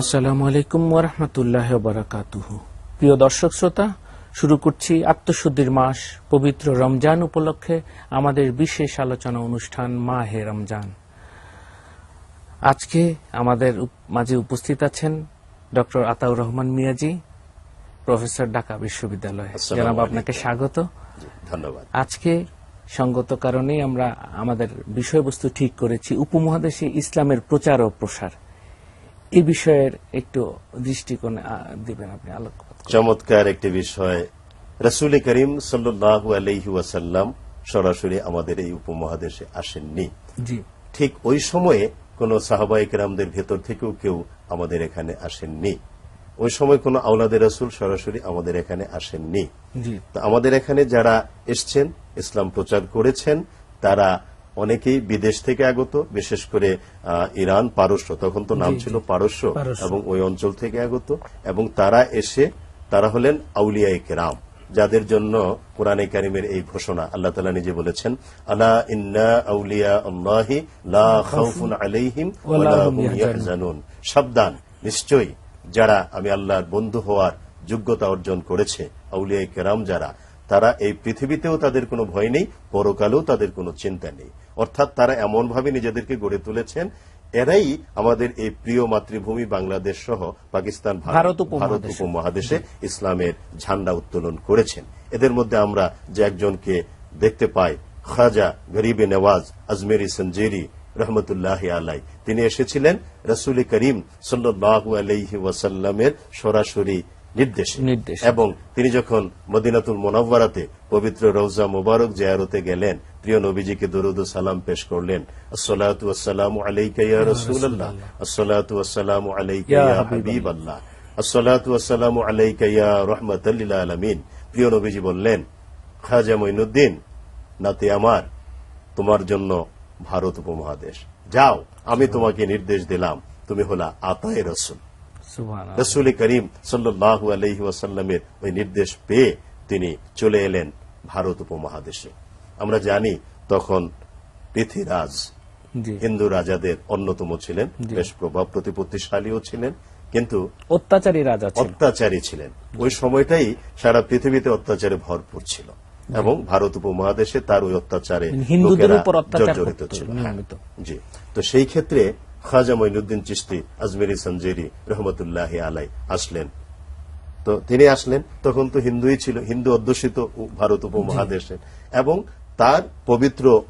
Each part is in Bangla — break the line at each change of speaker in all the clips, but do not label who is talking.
আসসালামু আলাইকুম ওরহমতুল্লাহ বারাকাতুহ প্রিয় দর্শক শ্রোতা শুরু করছি আত্মশুদ্ধির মাস পবিত্র রমজান উপলক্ষে আমাদের বিশেষ আলোচনা অনুষ্ঠান মাহে রমজান। আজকে আমাদের মাঝে উপস্থিত আছেন ডক্টর আতাউর রহমান মিয়াজি প্রফেসর ঢাকা বিশ্ববিদ্যালয়। জানাব আপনাকে স্বাগত।
ধন্যবাদ।
আজকে সঙ্গত কারণেই আমরা আমাদের বিষয়বস্তু ঠিক করেছি। উপমহাদেশে ইসলামের প্রচার ও প্রসার। এই বিষয়ের একটু দৃষ্টিকোণ দিবেন আপনি আলোকপাত
চমৎকার একটি বিষয়। রসুল করিম সাল্লু আলহি ওয়াসাল্লাম সরাসরি আমাদের এই উপমহাদেশে আসেননি।
জি।
ঠিক ওই সময়ে কোন সাহাবাহিক রামদের ভেতর থেকেও কেউ আমাদের এখানে আসেননি। ওই সময় কোন আওলাদের রসুল সরাসরি আমাদের এখানে আসেননি। তো আমাদের এখানে যারা এসছেন ইসলাম প্রচার করেছেন তারা অনেকেই বিদেশ থেকে আগত বিশেষ করে ইরান পারস্য তখন তো নাম ছিল পারস্য। এবং ওই অঞ্চল থেকে আগত এবং তারা এসে তারা হলেন আউলিয়া কেরাম যাদের জন্য কোরআনে কারিমের এই ঘোষণা আল্লাহ তালা নিজে বলেছেন আলা ইন্না আউলিয়া আল্লাহি লা খাউফুন আলাইহিম ওয়ালা হুম ইয়াহজানুন। সাবধান নিশ্চয়ই। যারা আমি আল্লাহর বন্ধু হওয়ার যোগ্যতা অর্জন করেছে আউলিয়া কেরাম যারা তারা এই পৃথিবীতেও তাদের কোনো ভয় নেই পরকালেও তাদের কোনো চিন্তা নেই অর্থাৎ তারা এমনভাবে নিজেদেরকে গড়ে তুলেছেন এরাই আমাদের এই প্রিয় মাতৃভূমি বাংলাদেশ সহ পাকিস্তান
ভারত উপমহাদেশে।
ভারত উপমহাদেশে ইসলামের ঝান্ডা উত্তোলন করেছেন এদের মধ্যে আমরা যে একজনকে দেখতে পাই খাজা গরিবে নেওয়াজ আজমেরি সঞ্জেরি রহমতুল্লাহ আলাই তিনি এসেছিলেন রসুল করিম সাল্লু আলহি ওয়াসাল্লামের সরাসরি নির্দেশে। এবং তিনি যখন মদিনাতুল মোনাব্বারাতে পবিত্র রৌজা মোবারক জিয়ারতে গেলেন প্রিয় নবীজিকে দরুদ সালাম পেশ করলেন। আসসালাতু আসসালামু আলাইকা ইয়া রাসূলুল্লাহ। আসসালাতু আসসালামু আলাইকা
ইয়া
ইয়া হাবিবাল্লাহ। আসসালাতু আসসালামু আলাইকা ইয়া রাহমাতাল লিল আলামিন। প্রিয় নবীজি বললেন খাজা মঈনুদ্দিন নাতে আমার তোমার জন্য ভারত উপমহাদেশ। যাও আমি তোমাকে নির্দেশ দিলাম তুমি হলা আতায় রসুল। রসুল করিম সাল্লাহ আলহি ওয়াসাল্লামের ওই নির্দেশ পেয়ে তিনি চলে এলেন ভারত উপমহাদেশে। আমরা জানি তখন পৃথিরাজ হিন্দু রাজাদের অন্যতম ছিলেন বেশ প্রভাব প্রতিপত্তিশালীও ছিলেন কিন্তু
অত্যাচারী রাজা
অত্যাচারী ছিলেন। ওই সময়টাই সারা পৃথিবীতে অত্যাচারে ভরপুর ছিল। এবং ভারত উপমহাদেশে তার ওই অত্যাচারে
হিন্দুদের উপর অত্যাচার
জর্জরিত ছিল। হ্যাঁ, জি। তো সেই ক্ষেত্রে খাজা মঈনুদ্দিন চিস্তি আজমেরি সঞ্জেরি রহমতুল্লাহ আলাই আসলেন। তো তিনি আসলেন তখন তো হিন্দুই ছিল হিন্দু অধ্যুষিত ভারত উপমহাদেশে। এবং তার পবিত্র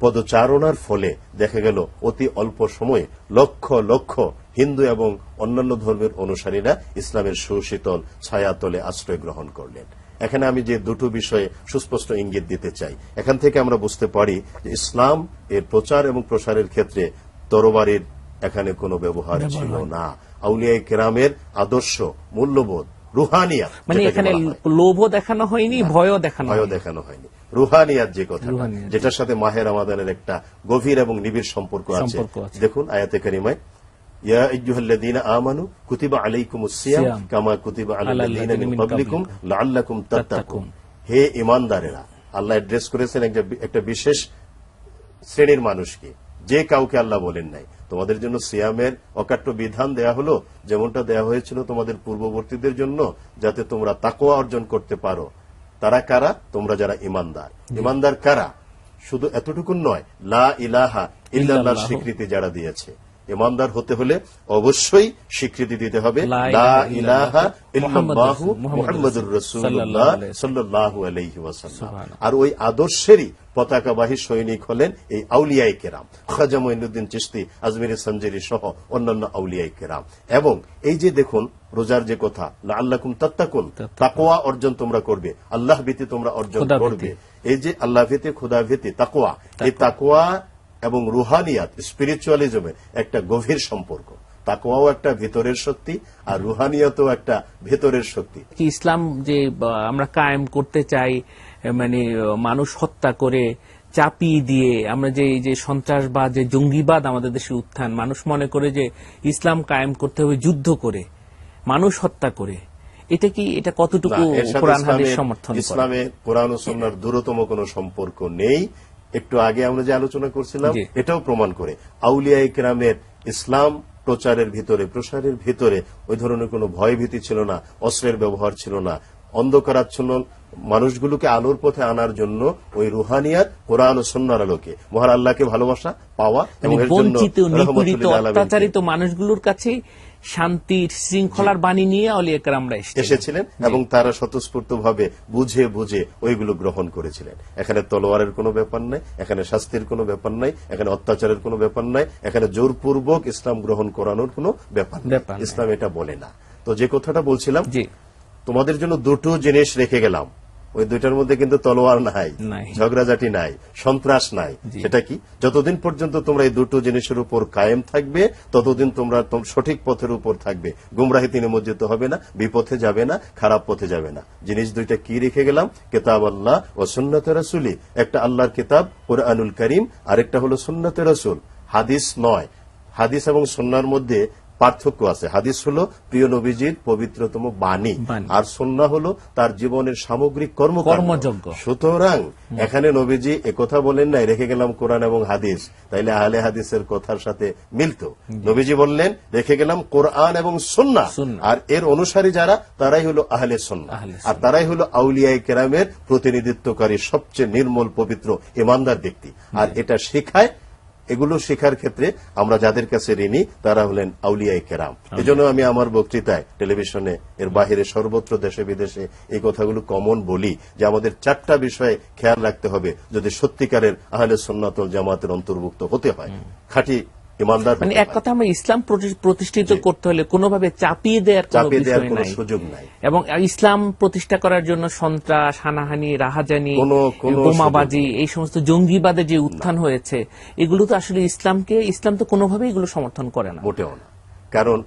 পদচারণার ফলে দেখা গেল অতি অল্প সময়ে লক্ষ লক্ষ হিন্দু এবং অন্যান্য ধর্মের অনুসারীরা ইসলামের সুশীতল ছায়াতলে আশ্রয় গ্রহণ করলেন। এখানে আমি যে দুটো বিষয়ে সুস্পষ্ট ইঙ্গিত দিতে চাই এখান থেকে আমরা বুঝতে পারি যে ইসলাম এর প্রচার এবং প্রসারের ক্ষেত্রে তরবারির এখানে কোনো ব্যবহার ছিল না। আউলিয়াই কেরামের আদর্শ মূল্যবোধ রুহানিয়া
মানে এখানে
হয়।
লোভও দেখানো হয়নি ভয়ও দেখানো
ভয়ও দেখানো হয়নি। রুহানিয়াত যে কথা যেটার সাথে মাহের আমাদের একটা গভীর এবং নিবিড় সম্পর্ক আছে। দেখুন আয়াতে কারিমায় হে আল্লাহ অ্যাড্রেস করেছেন একটা বিশেষ শ্রেণির মানুষকে। যে কাউকে আল্লাহ বলেন নাই। তোমাদের জন্য সিয়ামের অকাট্য বিধান দেয়া হলো যেমনটা দেয়া হয়েছিল তোমাদের পূর্ববর্তীদের জন্য যাতে তোমরা তাকোয়া অর্জন করতে পারো। তারা কারা? তোমরা যারা ইমানদার। ইমানদার কারা? শুধু এতটুকু নয় লা ইলাহা ইল্লাল্লাহু। স্বীকৃতি যারা দিয়েছে। ইমানদার হতে হলে অবশ্যই স্বীকৃতি দিতে হবে। আর ওই আদর্শেরই পতাকাবাহী সৈনিক হলেন এই আউলিয়াই কেরাম। খাজা মঈনুদ্দিন চিস্তি আজমির সঞ্জেরি সহ অন্যান্য আউলিয়াই কেরাম। এবং এই যে দেখুন রোজার যে কথা আল্লাহকুম তাত্তাকুন তাকোয়া অর্জন তোমরা করবে। আল্লাহ ভীতি তোমরা অর্জন করবে। এই যে আল্লাহ ভীতি খোদা ভীতি তাকোয়া এই তাকোয়া এবং রুহানিয়াত স্পিরিচুয়ালিজমের একটা গভীর সম্পর্ক। তাকোয়াও একটা ভিতরের শক্তি আর রুহানিয়াতও একটা ভেতরের শক্তি।
ইসলাম যে আমরা কায়েম করতে চাই মানে মানুষ হত্যা করে চাপিয়ে দিয়ে আমরা যে এই যে সন্ত্রাসবাদ যে জঙ্গিবাদ আমাদের দেশে উত্থান মানুষ মনে করে যে ইসলাম কায়েম করতে হবে যুদ্ধ করে মানুষ হত্যা করে এটা কি এটা কতটুকু কোরআন হাদিস সমর্থন
ইসলামে কোরআন ও সুন্নাহর দূরতম কোনো সম্পর্ক নেই। একটু আগে আমরা যে আলোচনা করছিলাম এটাও প্রমাণ করে। আউলিয়া ইকরামের ইসলাম প্রচারের ভিতরে প্রসারের ভিতরে ওই ধরনের কোনো ভয় ভীতি ছিল না অস্ত্রের ব্যবহার ছিল না অন্ধকারাচ্ছন্ন মানুষগুলোকে আলোর পথে আনার জন্য ওই রুহানিয়াত কোরআন ও সন্ন্যার আলোকে। মহান আল্লাহকে ভালোবাসা পাওয়া এবং
মানে বঞ্চিত নিপীড়িত অত্যাচারিত মানুষগুলোর কাছে শান্তির শৃঙ্খলার বাণী নিয়ে অলিয়াকার আমরা
এসেছিলেন। এবং তারা স্বতঃস্ফূর্ত ভাবে বুঝে বুঝে ওইগুলো গ্রহণ করেছিলেন। এখানে তলোয়ারের কোনো ব্যাপার নাই এখানে শাস্তির কোনো ব্যাপার নাই এখানে অত্যাচারের কোনো ব্যাপার নাই এখানে জোরপূর্বক ইসলাম গ্রহণ করানোর কোনো ব্যাপার নাই। ইসলাম এটা বলে না। তো যে কথাটা বলছিলাম তোমাদের জন্য দুটো জিনিস রেখে গেলাম। ওই দুইটার মধ্যে কিন্তু তলোয়ার নাই। ঝগড়াঝাটি নাই সন্ত্রাস নাই। সেটা কি? যতদিন পর্যন্ত তোমরা এই দুটো জিনিসের উপর কায়েম থাকবে ততদিন তোমরা সঠিক পথের উপর থাকবে। গুমরাহিতে নিমজ্জিত হবে না বিপথে যাবে না খারাপ পথে যাবে না। জিনিস দুইটা কি রেখে গেলাম? কেতাব আল্লাহ ও সুন্নত রাসুলি। একটা আল্লাহর কিতাব কোরআনুল করিম আরেকটা হলো সুন্নত রাসুল। হাদিস নয়। হাদিস এবং সন্ন্যার মধ্যে পার্থক্য আছে। হাদিস হলো প্রিয় নবীজির পবিত্রতম বাণী। আর সন্না হলো তার জীবনের সামগ্রিক কর্ম
কর্মযজ্ঞ।
সুতরাং এখানে নবীজি একথা বলেন নাই রেখে গেলাম কোরআন এবং হাদিস। তাইলে আহলে হাদিসের কথার সাথে মিলত। নবীজি বললেন রেখে গেলাম কোরআন এবং সন্না। আর এর অনুসারী যারা তারাই হলো আহলে সন্না। আর তারাই হলো আউলিয়াই কেরামের প্রতিনিধিত্বকারী সবচেয়ে নির্মল পবিত্র ইমানদার ব্যক্তি। আর এটা শেখায় এগুলো শেখার ক্ষেত্রে আমরা যাদের কাছে ঋণী তারা হলেন আউলিয়াই কেরাম। এজন্য আমি আমার বক্তৃতায় টেলিভিশনে এর বাহিরে সর্বত্র দেশে বিদেশে এই কথাগুলো কমন বলি যে আমাদের চারটা বিষয়ে খেয়াল রাখতে হবে যদি সত্যিকারের আহলে সন্ন্যাতল জামাতের অন্তর্ভুক্ত হতে হয়। খাঁটি ইমানদার
মানে এক কথা আমরা ইসলাম প্রতি- প্রতিষ্ঠিত করতে হলে কোনোভাবে চাপিয়ে দেওয়ার
চাপিয়ে দেওয়ার কোনো সুযোগ নাই।
এবং ইসলাম প্রতিষ্ঠা করার জন্য সন্ত্রাস হানাহানি রাহাজানি বোমাবাজি এই সমস্ত জঙ্গিবাদের যে উত্থান হয়েছে এগুলো তো আসলে ইসলামকে ইসলাম তো কোনোভাবেই এগুলো সমর্থন করে না।
মোটেও না। কারণ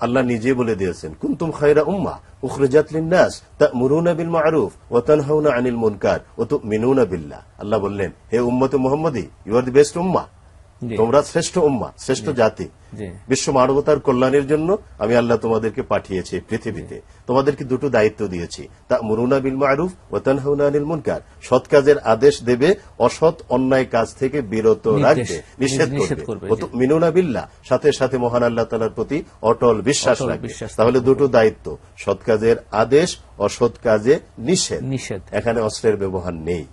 আল্লাহ নিজে বলে দিয়েছেন কুনতুম খায়রা উম্মা উখরিজাত লিন-নাস তা'মুরুনা বিল মা'রুফ ওয়া তানহাউনা আনিল মুনকার ওয়া তু'মিনুনা বিল্লাহ। আল্লাহ বললেন হে উম্মতে মুহাম্মদী ইউ আর দি বেস্ট উম্মাহ
জি।
তোমরা শ্রেষ্ঠ উম্মাহ শ্রেষ্ঠ জাতি। বিশ্ব মানবতার কল্যাণের জন্য আমি আল্লাহ তোমাদেরকে পাঠিয়েছি পৃথিবীতে। তোমাদেরকে দুটো দায়িত্ব দিয়েছি। তা মুরুনা বিল মারুফ ও তানহাউনা আনিল মুনকার। সৎ কাজের আদেশ দেবে অসৎ অন্যায় কাজ থেকে বিরত রাখবে নিষেধ করবে। মিনুনা বিল্লাহ সাথে সাথে মহান আল্লাহ তালার প্রতি অটল বিশ্বাস রাখবে। তাহলে দুটো দায়িত্ব সৎ কাজের আদেশ অসৎ কাজে নিষেধ।
নিষেধ।
এখানে অস্ত্রের ব্যবহার নেই।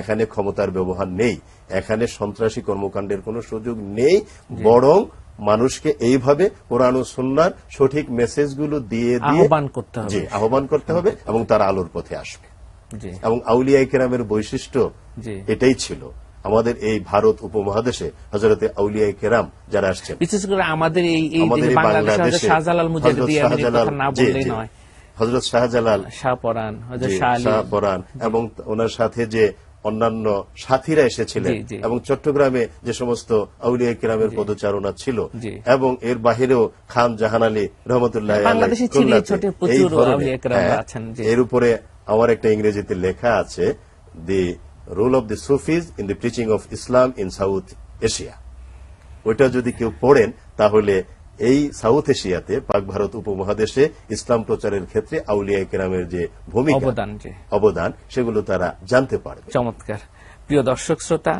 এখানে ক্ষমতার ব্যবহার নেই। এখানে সন্ত্রাসী কর্মকাণ্ডের কোনো সুযোগ নেই। বরং মানুষকে এইভাবে কোরআন ও সুন্নার সঠিক মেসেজগুলো দিয়ে দিয়ে
আহ্বান করতে হবে।
আহ্বান করতে হবে এবং তারা আলোর পথে আসবে। এবং আউলিয়াই কেরামের বৈশিষ্ট্য এটাই ছিল। আমাদের এই ভারত উপমহাদেশে হজরতে আউলিয়াই কেরাম যারা আসছেন
বিশেষ করে আমাদের এই
আমাদের
বাংলাদেশে শাহজালাল মুজাহিদি না বললেই নয়।
হযরত শাহজালাল।
শাহপরান হয়তো
জি,
শাহ আলী।
শাহ পরান এবং ওনার সাথে যে অন্যান্য সাথীরা এসেছিলেন। এবং চট্টগ্রামে যে সমস্ত আউলিয়া কিরামের পদচারণা ছিল এবং এর বাহিরেও খান জাহান আলী রহমতুল্লাহ এই ধরনের, হ্যাঁ। এর উপরে আমার একটা ইংরেজিতে লেখা আছে the role of the Sufis in the preaching of Islam in South Asia ওইটা যদি কেউ পড়েন তাহলে এই সাউথ এশিয়াতে পাক ভারত উপমহাদেশে ইসলাম প্রচারের ক্ষেত্রে আউলিয়া কেরামের যে ভূমিকা
অবদান
সেগুলো তারা জানতে পারবে।
চমৎকার। প্রিয় দর্শক শ্রোতা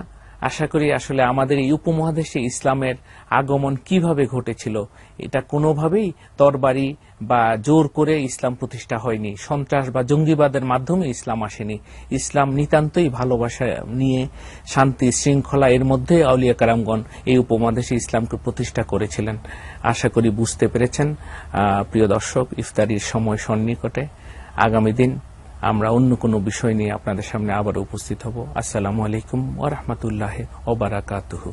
আশা করি আসলে আমাদের এই উপমহাদেশে ইসলামের আগমন কীভাবে ঘটেছিল, এটা কোনোভাবেই তরবারি বা জোর করে ইসলাম প্রতিষ্ঠা হয়নি, সন্ত্রাস বা জঙ্গিবাদের মাধ্যমে ইসলাম আসেনি। ইসলাম নিতান্তই ভালোবাসা নিয়ে শান্তি, শৃঙ্খলা এর মধ্যে আউলিয়া কারামগণ এই উপমহাদেশে ইসলামকে প্রতিষ্ঠা করেছিলেন। আশা করি বুঝতে পেরেছেন প্রিয় দর্শক, ইফতারির সময় সন্নিকটে আগামী দিন আমরা অন্য কোনো বিষয় নিয়ে আপনাদের সামনে আবার উপস্থিত হব। আসসালামু আলাইকুম ওরহমতুল্লাহ ওবারাকাতুহু